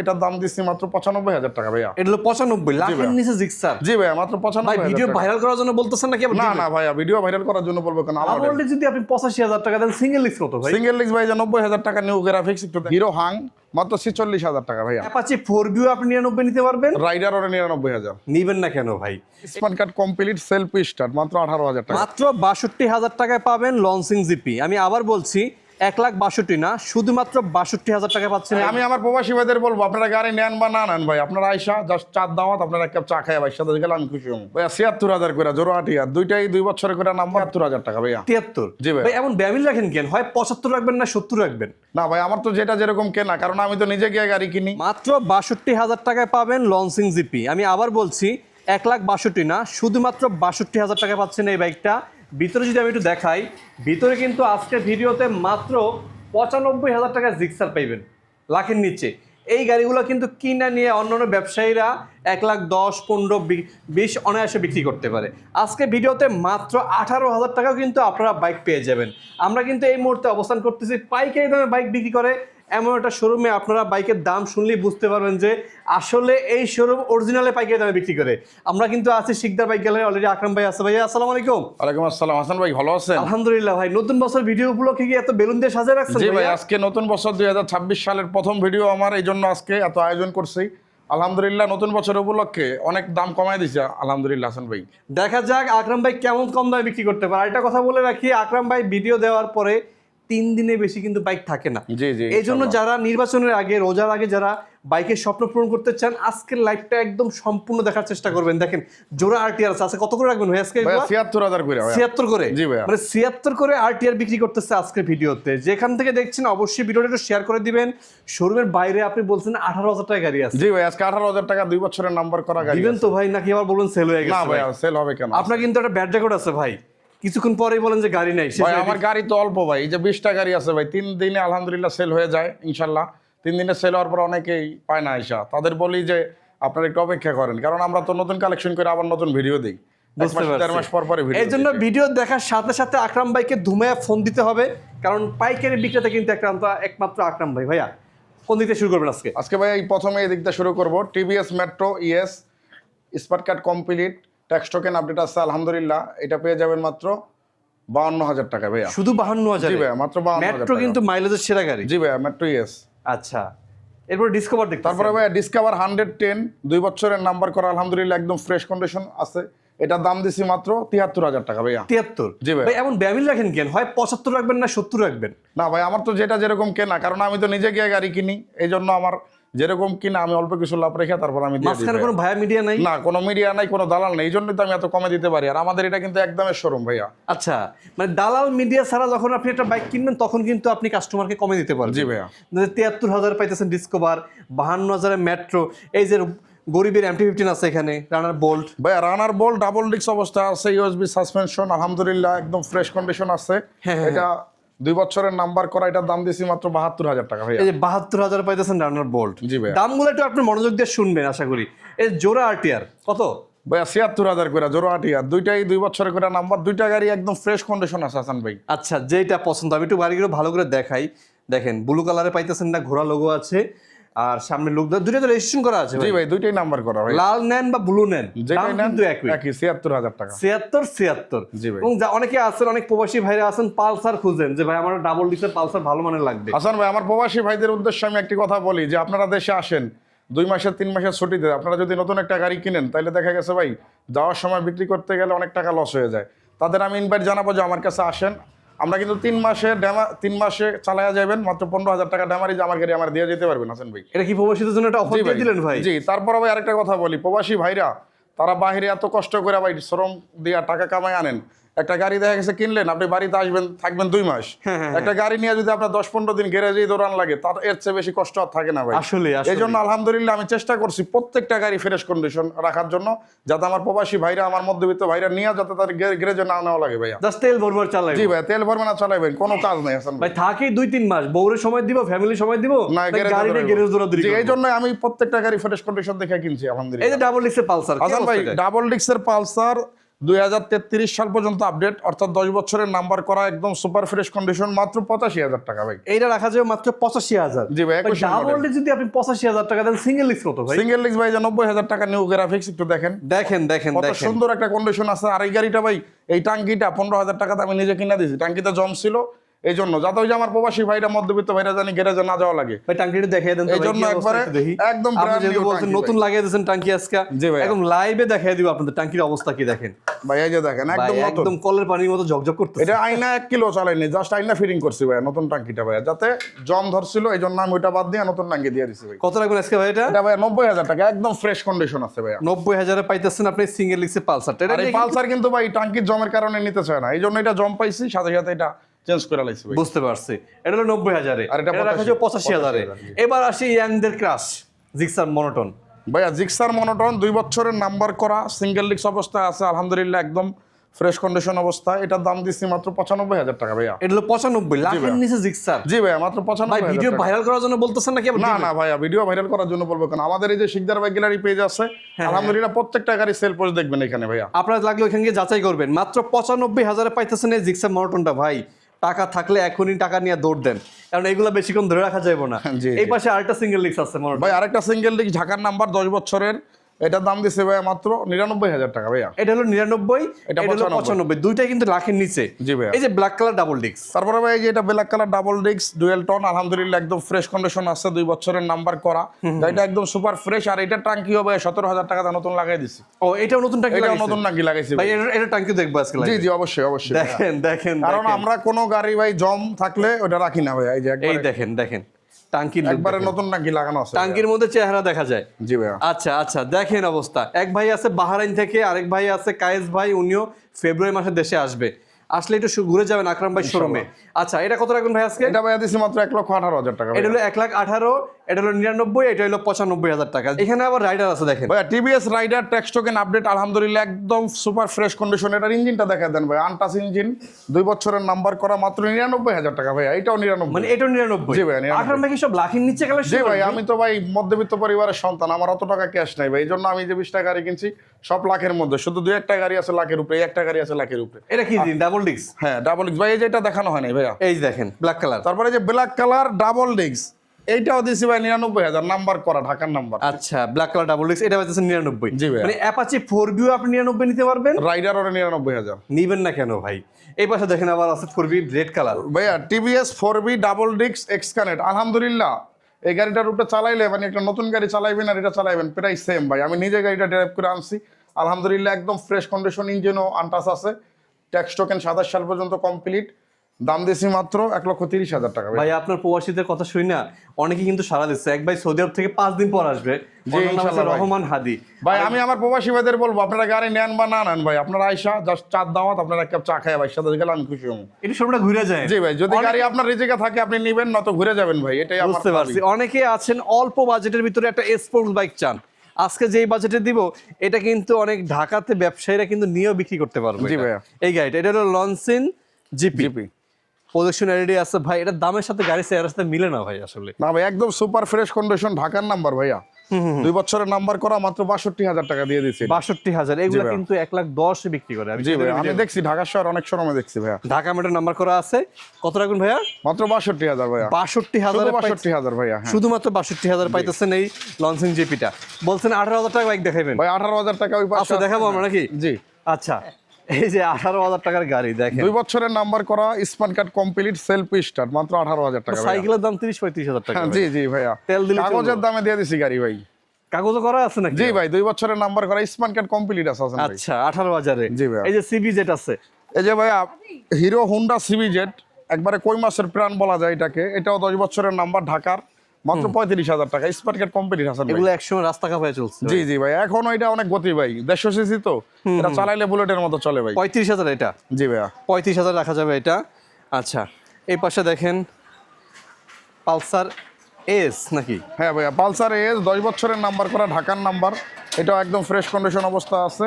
এটার দাম দিচ্ছি মাত্র পঁচানব্বই হাজার টাকা ভাইয়া। এটা হলো পঁচানব্বই লাখের ভাইয়া। নিচে জিক্সার জি ভাইয়া মাত্র পঁচানব্বই ভিডিও ভাইরাল করার জন্য বলতেছেন নাকি না না ভাইয়া ভিডিও ভাইরাল করার জন্য বলব কেন? আমার অলরেডি যদি আপনি পঁচাশি হাজার টাকা দেন সিঙ্গেল লিক্স কত ভাই? সিঙ্গেল লিক্স ভাই যে নব্বই হাজার টাকা নিউ গ্রাফিক্স একটু হিরো হাং মাত্র ছিচল্লিশ হাজার টাকা ভাইয়া। অ্যাপাচি ফোর ভিউ আপনি নিরানব্বই নিতে পারবেন। রাইডার ওরে নিরানব্বই হাজার। নিবেন না কেন ভাই? Smart card complete self start মাত্র আঠারো হাজার টাকা। মাত্র বাষট্টি হাজার টাকায় পাবেন লঞ্চিং জিপি আমি আবার বলছি এক লাখ বাষট্টি না শুধুমাত্র বাষট্টি হাজার টাকায় পাচ্ছেন আমি আমার প্রবাসী ভাইদের বলব আপনারা গাড়ি নেন বা না নেন ভাই আপনারা আইসা জাস্ট চার দাওয়াত আপনারা এক কাপ চা খাই ভাই সাথে গেলে আমি খুশি হব। ভাইয়া ছিয়াত্তর হাজার করে জোরো আটি আর দুইটাই দুই বছরের করে নাম্বার আত্তর হাজার টাকা ভাইয়া। তিয়াত্তর? জি ভাই। ভাই এমন ব্যামিল রাখেন কেন? হয় পঁচাত্তর রাখবেন না সত্তর রাখবেন? না ভাই আমার তো যেটা যেরকম কেনা কারণ আমি তো নিজে গিয়ে গাড়ি কিনি। মাত্র বাষট্টি হাজার টাকায় পাবেন লঞ্চিং জিপি। আমি আবার বলছি এক লাখ বাষট্টি না শুধুমাত্র বাষট্টি হাজার টাকা পাচ্ছেন এই বাইকটা। ভিতরে যদি আমি একটু দেখাই, ভিতরে কিন্তু আজকের ভিডিওতে মাত্র পঁচানব্বই হাজার টাকা জিক্সার পাইবেন, লাখের নিচে। এই গাড়িগুলো কিন্তু কিনা নিয়ে অন্যান্য ব্যবসায়ীরা এক লাখ দশ, পনেরো বিশ অনায়াসে বিক্রি করতে পারে। আজকে ভিডিওতে মাত্র আঠারো হাজার টাকাও কিন্তু আপনারা বাইক পেয়ে যাবেন। আমরা কিন্তু এই মুহূর্তে অবস্থান করতেছি, পাইকারি দামে বাইক বিক্রি করে এমন একটা শোরুমে আপনারা বাইকের দাম শুনলেই বুঝতে পারবেন যে আসলে এই শোরুম অরিজিনালে পাইকারি দামে বিক্রি করে। আমরা কিন্তু আছি Shikder bike gallery already Akram ভাই আছে। ভাইয়া আসসালামু আলাইকুম। ওয়ালাইকুম আসসালাম। হাসান ভাই ভালো আছেন? আলহামদুলিল্লাহ ভাই নতুন বছর ভিডিও উপলক্ষে কি এত বেলুন দিয়ে সাজিয়ে রাখছেন জি ভাই আজকে নতুন বছর দুই হাজার ছাব্বিশ সালের প্রথম ভিডিও আমার এই জন্য আজকে এত আয়োজন করছি। আলহামদুলিল্লাহ নতুন বছর উপলক্ষে অনেক দাম কমাই দিছে। আলহামদুলিল্লাহ হাসান ভাই। দেখা যাক আকরাম ভাই কেমন কম দামে বিক্রি করতে পারে। আরেকটা কথা বলে রাখি আকরাম ভাই ভিডিও দেওয়ার পরে তিন দিনে বেশি কিন্তু বাইক থাকে না। এই জন্য যারা নির্বাচনের আগে রোজার আগে যারা বাইকের স্বপ্ন পূরণ করতে চান আজকের লাইভটা একদম সম্পূর্ণ দেখার চেষ্টা করবেন। দেখেন জোড়া আরটিআর আছে। কত করে রাখবেন ভাই আজকে ছিয়াত্তর হাজার করে। ছিয়াত্তর করে। মানে ছিয়াত্তর করে আরটিআর বিক্রি করতেছে আজকের ভিডিওতে। যেখান থেকে দেখছেন অবশ্যই ভিডিওটা একটু শেয়ার করে দিবেন। শোরুমের বাইরে আপনি বলছেন আঠারো হাজার টাকা গাড়ি আছে। জি ভাই আজকে আঠারো হাজার টাকা দুই বছরের নাম্বার করা গাড়ি দিবেন তো ভাই নাকি আবার বলুন সেল হয়ে না গেছে ভাই ভাই? সেল হবে কেন? আপনার কিন্তু একটা ব্যাড রেকর্ড আছে ভাই। কিছুক্ষণ পরেই বলেন যে গাড়ি নাই ভাই আমার গাড়ি তো অল্প ভাই এই যে বিশটা গাড়ি আছে ভাই তিন দিনে আলহামদুলিল্লাহ সেল হয়ে যায় ইনশাল্লাহ। তিন দিনে সেল হওয়ার পর অনেকেই পায় না আইসা। তাদের বলি যে আপনারা একটু অপেক্ষা করেন কারণ আমরা তো নতুন কালেকশন করে আবার নতুন ভিডিও দিই। এই জন্য ভিডিও দেখার সাথে সাথে আকরাম ভাইকে ধুমায় ফোন দিতে হবে কারণ পাইকারি বিক্রেতা কিন্তু একটা একমাত্র আকরাম ভাই। ভাইয়া কোন দিকে শুরু করবেন আজকে। আজকে ভাই প্রথমে এই দিকটা শুরু করব। TVS Metro ES smart card complete tax token update আছে আলহামদুলিল্লাহ। এটা পেয়ে যাবেন মাত্র বাউন্ন হাজার টাকা ভাইয়া। শুধু বাহান্ন হাজার জি ভাইয়া মাত্র বাউন্ন মেট্রো কিন্তু মাইলেজের সেরা গাড়ি। জি ভাইয়া মেট্রো ইয়েস আচ্ছা। এরপর ডিসকভার দেখতে তারপরে ভাইয়া ডিসকভার হান্ড্রেড টেন দুই বছরের নাম্বার করা আলহামদুলিল্লাহ একদম ফ্রেশ কন্ডিশন আছে। এটার দাম দিছি মাত্র তিয়াত্তর হাজার টাকা ভাইয়া। তিয়াত্তর? জি। ভাই এমন ব্যামিল রাখেন কেন? হয় পঁচাত্তর রাখবেন না সত্তর রাখবেন? না ভাই আমার তো যেটা যেরকম কেনা কারণ আমি তো নিজে গিয়ে গাড়ি কিনি এই জন্য আমার যেরকম কিনা আমি অল্প কিছু লাভ রেখে তারপর আমি মাঝখানে ভাইয়া। কোনো ভায়া মিডিয়া নাই? না কোনো মিডিয়া নাই কোনো দালাল নেই এই জন্যই তো আমি এত কমে দিতে পারি। আর আমাদের এটা কিন্তু একদমের শোরুম ভাইয়া। আচ্ছা মানে দালাল মিডিয়া ছাড়া যখন আপনি একটা বাইক কিনবেন তখন কিন্তু আপনি কাস্টমারকে কমে দিতে পারেন জি ভাইয়া। তিয়াত্তর হাজার পাইতেছেন ডিসকভার বাহান্ন হাজারের মেট্রো এই যে গরিবের এমটি ফিফটিন আছে এখানে রানার বোল্ট ভাইয়া রানার বল ডাবল ডিস্ক অবস্থা আছে ইউএসবি সাসপেনশন আলহামদুলিল্লাহ একদম ফ্রেশ কন্ডিশন আছে। হ্যাঁ, হ্যাঁ, এটা দুই বছরের নাম্বার করা এটার দাম দিয়েছি মাত্র বাহাত্তর হাজার টাকা ভাই এই যে বাহাত্তর হাজার পাইতেছেন রানার বোল্ট জি ভাই দামগুলো একটু আপনি মনোযোগ দিয়ে শুনবেন আশা করি। এই জোড়া আরটিআর কত? ভাইয়া ছিয়াত্তর হাজার করে দুইটাই দুই বছরের করে নাম্বার দুইটা গাড়ি একদম ফ্রেশ কন্ডিশন আছে হাসান ভাই। আচ্ছা যেটা পছন্দ আমি একটু গাড়িগুলো ভালো করে দেখাই। দেখেন ব্লু কালারে পাইতেছেন না ঘোড়া লোগো আছে। আর সামনে লোক দুটো তো রেজিস্ট্রেশন করা আছে জি ভাই। দুইটাই নাম্বার করা ভাই। লাল নেন বা ব্লু নেন যেটাই নেন কিন্তু একই। একই ছিয়াত্তর হাজার টাকা। ছিয়াত্তর ছিয়াত্তর। জি ভাই। এবং অনেকে আছেন অনেক প্রবাসী ভাইরা আছেন পালসার খুঁজেন যে ভাই আমার ডাবল ডিসের পালসার ভালো মানের লাগবে। হাসান ভাই আমার প্রবাসী ভাইদের উদ্দেশ্যে আমি একটি কথা বলি যে আপনারা দেশে আসেন দুই মাসের তিন মাসের ছুটিতে আপনারা যদি নতুন একটা গাড়ি কিনেন তাহলে দেখা গেছে ভাই যাওয়ার সময় বিক্রি করতে গেলে অনেক টাকা লস হয়ে যায়। তাদের আমি ইনভাইট জানাব যে আমার কাছে আসেন আমরা কিন্তু তিন মাসে ড্যামা তিন মাসে চালায়া যাবেন মাত্র পনেরো হাজার টাকা ড্যামারি আমার গাড়ি আমার দিয়ে যেতে পারবেন হাসান ভাই। এটা কি প্রবাসীদের জন্য একটা অফার দিয়ে দিলেন ভাই? জি তারপর ভাই আরেকটা কথা বলি প্রবাসী ভাইরা তারা বাইরে এত কষ্ট করে ভাই শ্রম দিয়া টাকা কামাই আনেন একটা গাড়ি দেখা গেছে কিনলেন আপনি বাড়িতে আসবেন থাকবেন দুই মাস। হ্যাঁ, হ্যাঁ, একটা গাড়ি নিয়ে যদি আপনার দশ পনেরো দিন গ্যারেজেই দৌড়ান লাগে তার এর চেয়ে বেশি কষ্ট আর থাকে না ভাই। আসলে এই জন্য আলহামদুলিল্লাহ আমি চেষ্টা করছি প্রত্যেকটা গাড়ি ফ্রেশ কন্ডিশন রাখার জন্য যাতে আমার প্রবাসী ভাইরা আমার মধ্যবিত্ত ভাইরা নিয়ে যাতে তার গ্যারেজে না নেওয়া লাগে ভাইয়া। জাস্ট তেল ভরবার চালাই। জি ভাই তেল ভরবে না চালাবেন কোনো কাজ নেই হাসান ভাই থাকি দুই তিন মাস বউরের সময় দিব ফ্যামিলি সময় দিব না নাকি গ্যারেজে দৌড়াদৌড়ি এই জন্য আমি প্রত্যেকটা গাড়ি ফ্রেশ কন্ডিশন দেখে কিনছি আলহামদুলিল্লাহ। এই যে ডাবল ডিসের পালসার হাসান ভাই ডাবল ডিক্সের পালসার দুই হাজার তেত্রিশ সাল পর্যন্ত আপডেট অর্থাৎ দশ বছরের নাম্বার করা একদম সুপার ফ্রেশ কন্ডিশন মাত্র পঁচাশি হাজার টাকা ভাই। এইটা রাখা যাবে মাত্র পঁচাশি হাজার। জি ভাই, 21 এর ডাবল model। যদি আপনি পঁচাশি হাজার টাকা দেন সিঙ্গেল লিক্স কত ভাই? সিঙ্গেল লিক্স ভাই নব্বই হাজার টাকা নিউ গ্রাফিক্স একটু দেখেন। দেখেন দেখেন কত সুন্দর একটা কন্ডিশন আছে। আর এই গাড়িটা ভাই এই টাঙ্কিটা পনেরো হাজার টাকা আমি নিজে কিনে দিয়েছি। টাঙ্কিতে জম ছিল এই জন্য যাতে ওই যে আমার প্রবাসী ভাইরা মধ্যবিত্ত ভাইরা জানি গ্যারেজে না যাওয়া লাগে। ভাই টাঙ্কিটা দেখাই দেন তো এই ভাই, জন্য একবারে একদম বলছেন নতুন লাগিয়ে দিয়েছেন টাঙ্কি আজকে জি ভাই। একদম লাইভে দেখাই দিব আপনাদের টাঙ্কির অবস্থা কি দেখেন। ভাই এই যে দেখেন একদম নতুন। একদম কলের পানির মতো ঝকঝক করতেছে। এটা আইনা এক কিলো চালাইনি জাস্ট আইনা ফিটিং করছি ভাই নতুন টাঙ্কিটা ভাই। যাতে জম ধরছিল এই জন্য আমি ওইটা বাদ দিয়ে নতুন টাঙ্কি দিয়ে দিছি ভাই। কত রাখবেন আজকে ভাই এটা? এটা ভাই নব্বই হাজার টাকা একদম ফ্রেশ কন্ডিশন আছে ভাই নব্বই হাজারে পাইতেছেন আপনি সিঙ্গেল লিক্সের পালসারটা এটা এই পালসার কিন্তু ভাই টাঙ্কির জমের কারণে নিতে চায় না এই জন্য এটা জম পাইছি সাথে সাথে এটা চেঞ্জ করে লাইছি ভাই। বুঝতে পারছি। এটা হলো নব্বই হাজারে। আর এটা এটা রাখা যাবে পঁচাশি হাজারে। এবার আসি ইয়াংদের ক্রাশ জিক্সার মনোটন ভাইয়া জিক্সার মনোটন দুই বছরের নাম্বার করা সিঙ্গেল লিক্স অবস্থায় আছে আলহামদুলিল্লাহ একদম ফ্রেশ কন্ডিশন অবস্থা এটার দাম দিচ্ছি মাত্র পঁচানব্বই হাজার টাকা ভাইয়া। এটা হলো পঁচানব্বই লাখের। নিচে জিক্সার জি ভাইয়া মাত্র ভাই পঁচানব্বই ভিডিও ভাইরাল করার জন্য বলতেছেন নাকি না না ভাইয়া ভিডিও ভাইরাল করার জন্য বলব কেন? আমাদের এই যে শিকদার ভাই গ্যালারি পেজ আছে হ্যাঁ, আলহামদুলিল্লাহ প্রত্যেকটা গাড়ি সেল পোস্ট দেখবেন এখানে ভাইয়া। আপনারা লাগলে ওইখানে গিয়ে যাচাই করবেন। মাত্র পঁচানব্বই হাজারে পাইতেছেন এই জিক্সার মনোটনটা ভাই। টাকা থাকলে এখনই টাকা নিয়ে দৌড় দেন। কারণ এগুলো বেশিক্ষণ ধরে রাখা যাবে না। এই পাশে আরেকটা সিঙ্গেল লিক্স আছে ভাই আরেকটা সিঙ্গেল লিক্স ঢাকার নাম্বার দশ বছরের এটার দাম দিছে ভাইয়া মাত্র নিরানব্বই হাজার টাকা ভাইয়া। এটা হলো নিরানব্বই এটা এটা হলো পঁচানব্বই। দুইটাই কিন্তু লাখের নিচে। জি ভাইয়া। এই যে ব্ল্যাক কালার ডাবল ডিক্স তারপরে ভাই যে এটা ব্ল্যাক কালার ডাবল ডিক্স ডুয়েল টন আলহামদুলিল্লাহ একদম ফ্রেশ কন্ডিশন আছে দুই বছরের নাম্বার করা। এটা একদম সুপার ফ্রেশ আর এটা টাঙ্কি হবে সতেরো হাজার টাকা নতুন লাগাই দিছি। ও এটাও নতুন টাঙ্কি লাগাইছে? নতুন টাঙ্কি লাগাইছি ভাই। এটা এটা টাঙ্কি দেখব আজকে জি জি অবশ্যই অবশ্যই। দেখেন দেখেন কারণ আমরা কোনো গাড়ি ভাই জম থাকলে ওটা রাখি না ভাই এই যে এই দেখেন দেখেন। টাঙ্কির একবারে নতুন টাঙ্কি লাগানো আছে টাঙ্কির মধ্যে চেহারা দেখা যায়। জি আচ্ছা আচ্ছা দেখেন অবস্থা। এক ভাই আছে বাহারাইন থেকে আরেক ভাই আছে কায়েস ভাই উনিও ফেব্রুয়ারি মাসে দেশে আসবে। আসলে একটু ঘুরে যাবেন আকরাম ভাই শোরুমে। আচ্ছা এটা কত রাখবেন ভাই আজকে? এটা মাত্র এক লক্ষ আঠারো হাজার টাকা এটা হলো এক লাখ আঠারো এটা হলো নিরানব্বই এটা হলো পঁচানব্বই হাজার টাকা। এখানে আবার রাইডার আছে দেখেন। ভাইয়া TVS Rider tax token update আলহামদুলিল্লাহ একদম সুপার ফ্রেশ কন্ডিশন এটার ইঞ্জিনটা দেখা দেন ভাই আনটাস ইঞ্জিন দুই বছরের নাম্বার করা মাত্র নিরানব্বই হাজার টাকা ভাইয়া এটাও নিরানব্বই। মানে এটা নিরানব্বই? জি ভাই, 99 আকরাম ভাই কি সব লাখের নিচে গেলে জি ভাই আমি তো ভাই মধ্যবিত্ত পরিবারের সন্তান আমার অত টাকা ক্যাশ নাই ভাই এই জন্য আমি যে বিশটা গাড়ি কিনছি সব লাখের মধ্যে শুধু দুই একটা গাড়ি আছে লাখের উপরে এই একটা গাড়ি আছে লাখের উপরে। এটা কি ডাবল ডিক্স হ্যাঁ ডাবল ডিক্স ভাই এই যে এটা দেখানো হয় নাই ভাইয়া। এই দেখেন ব্ল্যাক কালার তারপরে যে ব্ল্যাক কালার ডাবল ডিক্স এইটাও দিছি ভাই নিরানব্বই হাজার নাম্বার করা ঢাকার নাম্বার। আচ্ছা ব্ল্যাক কালার ডাবল ডিক্স এটা পাইতেছেন নিরানব্বই। জি ভাই। মানে অ্যাপাচি ফোর ভিউ আপনি নিরানব্বই নিতে পারবেন? রাইডার ওরা নিরানব্বই হাজার। নিবেন না কেন ভাই? এই পাশে দেখেন আবার আছে ফোর ভি রেড কালার ভাইয়া টিভিএস ফোর বি ডাবল ডিক্স এক্স কানেক্ট আলহামদুলিল্লাহ। এই গাড়িটার উপরে চালাইলে মানে একটা নতুন গাড়ি চালাইবেন আর এটা চালাইবেন প্রায় সেম ভাই। আমি নিজে গাড়িটা ড্রাইভ করে আনছি। আলহামদুলিল্লাহ একদম ফ্রেশ কন্ডিশন ইঞ্জিনও আনটাস আছে। ট্যাক্স টোকেন সাতাশ সাল পর্যন্ত কমপ্লিট দাম দিয়েছি মাত্র এক লক্ষ তিরিশ হাজার টাকা ভাই। ভাই আপনার প্রবাসীদের কথা শুনি না অনেকে কিন্তু সারা দিচ্ছে। এক ভাই সৌদি আরব থেকে পাঁচ দিন পর আসবে। ভাই। রহমান হাদি। ভাই আমি আমার প্রবাসী ভাইদের বলব আপনারা গাড়ি নেন বা না নেন ভাই আপনারা আইসা জাস্ট চার দাওয়াত আপনারা এক কাপ চা খায় ভাই সাথে গেলে আমি খুশি হব। একটু সবটা ঘুরে যায়। জি ভাই যদি গাড়ি আপনার রিজিকে থাকে আপনি নেবেন না তো ঘুরে যাবেন ভাই এটাই বুঝতে পারছি। অনেকে আছেন অল্প বাজেটের ভিতরে একটা স্পোর্টস বাইক চান। আজকে যেই বাজেটে দিব এটা কিন্তু অনেক ঢাকাতে ব্যবসায়ীরা কিন্তু নিয়েও বিক্রি করতে পারবে। জি এটা। ভাইয়া। এই গাড়িটা এটা হলো লনসিন জিপি জিপি প্রদর্শন এলইডি আছে। ভাই এটার দামের সাথে গাড়ি চেয়ারের সাথে মিলে না ভাই আসলে। না ভাই একদম সুপার ফ্রেশ কন্ডিশন ঢাকার নাম্বার ভাইয়া। দুই বছরের নাম্বার করা মাত্র বাষট্টি হাজার টাকা দিয়ে দিচ্ছি বাষট্টি হাজার এগুলো কিন্তু এক লাখ দশ বিক্রি করে। আমি দেখছি। ঢাকা শহর অনেক শোরুমে দেখছি ভাইয়া। ঢাকা মেট্রো নাম্বার করা আছে। কত রাখুন ভাইয়া? মাত্র বাষট্টি হাজার ভাইয়া। বাষট্টি হাজার বাষট্টি হাজার ভাইয়া হ্যাঁ। শুধুমাত্র বাষট্টি হাজার পাইতেছেন এই লঞ্চিং জিপিটা বলছেন আঠারো হাজার টাকা বাইক দেখাবেন ভাই আঠারো হাজার টাকা ওই পাশে আচ্ছা দেখাবো আমরা নাকি? জি। আচ্ছা। এই যে আঠারো হাজার টাকার গাড়ি দেখেন। দুই বছরের নাম্বার করা কার্ড কমপ্লিট সেলফ স্টার্ট মাত্র আঠারো হাজার টাকা ভাইয়া। সাইকেলের দাম তিরিশ পঁয়ত্রিশ হাজার টাকা হ্যাঁ, জি জি ভাইয়া। তেল দিলে কাগজের দামে দিয়ে দিছি গাড়ি ভাই। কাগজও করা আছে নাকি? জি ভাই দুই বছরের নাম্বার করা কার্ড কমপ্লিট আছে আচ্ছা আঠারো হাজারে। জি ভাইয়া। এই যে সিবি জেট আছে। এই যে ভাইয়া হিরো হুন্ডা সিবি জেট একবারে কই মাসের প্রাণ বলা যায় এটাকে। এটাও দশ বছরের নাম্বার ঢাকার। মাত্র পঁয়ত্রিশ হাজার টাকা হাসান এগুলো একসময় রাস্তা কাপায় চলছে জি জি ভাই এখন এটা অনেক গতি ভাই দেড়শো সিসি তো এটা চালাইলে বুলেটের মতো চলে ভাই। পঁয়ত্রিশ হাজার এটা? জি ভাইয়া। পঁয়ত্রিশ হাজার রাখা যাবে এটা। আচ্ছা এই পাশে দেখেন পালসার এস নাকি? হ্যাঁ ভাইয়া পালসার এস দশ বছরের নাম্বার করা ঢাকার নাম্বার। এটা একদম ফ্রেশ কন্ডিশন অবস্থা আছে।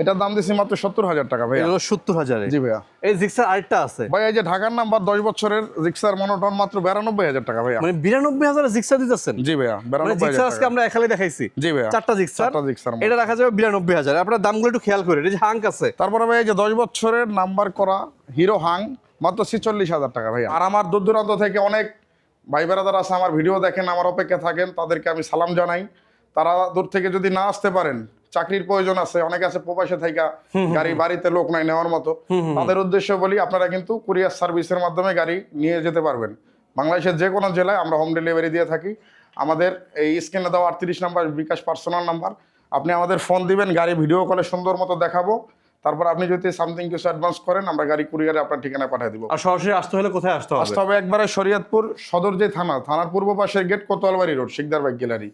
এটার দাম দিছি মাত্র সত্তর হাজার টাকা ভাইয়া। সত্তর হাজারে। জি ভাইয়া। এই জিক্সার আরেকটা আছে। ভাই এই যে ঢাকার নাম্বার দশ বছরের রিক্সার মনোটন মাত্র বিরানব্বই হাজার টাকা ভাইয়া। মানে বিরানব্বই হাজারে জিক্সার দিতেছেন? জি ভাইয়া মানে বিরানব্বই হাজার আজকে আমরা একালে দেখাইছি। জি ভাইয়া চারটা জিক্সার চারটা জিক্সার এটা রাখা যাবে বিরানব্বই হাজার। আপনার দামগুলো একটু খেয়াল করে এই যে হাঙ্ক আছে। তারপরে ভাই এই যে দশ বছরের নাম্বার করা হিরো হাং মাত্র ছিচল্লিশ হাজার টাকা ভাইয়া। আর আমার দূর দূরান্ত থেকে অনেক ভাই বেড়াদার আছে আমার ভিডিও দেখেন আমার অপেক্ষা থাকেন তাদেরকে আমি সালাম জানাই। তারা দূর থেকে যদি না আসতে পারেন চাকরির প্রয়োজন আছে অনেকে আছে প্রবাসে থাইকা গাড়ি বাড়িতে লোক নাই নেওয়ার মতো। তাদের উদ্দেশ্য বলি আপনারা কিন্তু কুরিয়ার সার্ভিসের মাধ্যমে গাড়ি নিয়ে যেতে পারবেন। বাংলাদেশের যে কোনো জেলায় আমরা হোম ডেলিভারি দিয়ে থাকি। আমাদের এই স্ক্রিনে দেওয়া আটত্রিশ নাম্বার বিকাশ পার্সোনাল নাম্বার। আপনি আমাদের ফোন দিবেন গাড়ি ভিডিও কলে সুন্দর মতো দেখাবো। তারপর আপনি যদি সামথিং কিছু অ্যাডভান্স করেন আমরা গাড়ি কুরিয়ারে আপনার ঠিকানায় পাঠিয়ে দিব। আর সরাসরি আসতে হলে কোথায় আসতে হবে? আসতে হবে একবারে শরীয়তপুর সদর যে থানা থানার পূর্ব পাশের gate Kotwalbari road Shikder bike gallery.